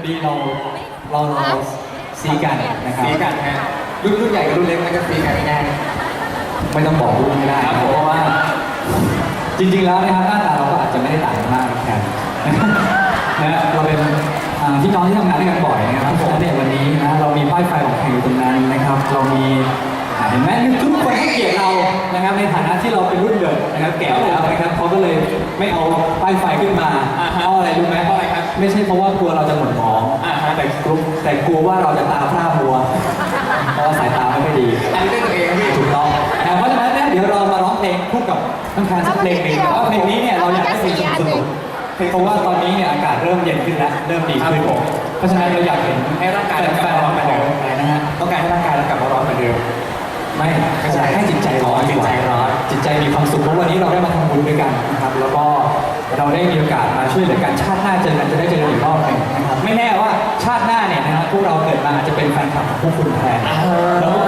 อดีเราเราเราซีกันนะครับสีกันฮะรุ่นรุ่นใหญ่กับรุ่นเล็กมันจะสีกันง่ายไม่ต้องบอกรุ่นไม่ได้ครับผมเพราะว่า จริงๆแล้วนะครับหน้าตาเราก็อาจจะไม่ได้ต่างกันมากกันนะเราเป็นอ่าพี่น้องที่ทำงานด้วยกันบ่อยนะครับเพราะฉะนั้นเนี่ยวันนี้นะเรามีป้ายไฟของแข่งอยู่ตรงนั้นนะครับ เรามีอ่าเห็นไหมทุกคนให้เกียรติเรานะครับ ในฐานะที่เราเป็นรุ่นเดิมนะครับแก่แล้วนะครับเขาก็เลยไม่เอาป้ายไฟขึ้นมาอ่าฮะเพราะอะไรรู้ไหมเพราะอะไรครับ ไม่ใช่เพราะว่ากลัวเราจะหมดหมองอ่าฮะแต่กลัวแต่กลัวว่าเราจะตาพร่ามัวเพราะว่าสายตาไม่ค่อยดีอันนี้ด้วยตัวเองพี่ถูกต้องนะเพราะฉะนั้นเนี่ยเดี๋ยวเรามาร้องเพลงคู่กับทั้งคานสักเพลงหนึ่งแต่ว่าเพลงนี้เนี่ยเราอยากให้เพลงสนุกๆเพราะว่าตอนนี้เนี่ยอากาศเริ่มเย็นขึ้นแล้วเริ่มดีขึ้นเพราะฉะนั้นเราอยากเห็นให้ร่างกายเรากลับแฟมานร้อนๆเหมือนเดิมอะไรนะฮะต้องการให้ร่างกายเรากลับมาร้อนเหมือนเดิมไม่ไม่ใช่ให้จิตใจร้อนจิตใจร้อนจิตใจมีความสุขเพราะวันนี้เราได้มาทำบุญด้วยกันนะครับแล้วก็เราได้มีโอกาสมาช่วยเหลือกันชาติหน้าเจอกันจะ พวกเราเกิดมาอาจจะเป็นแฟนคลับของพวกคุณแทนอ่าแล้ว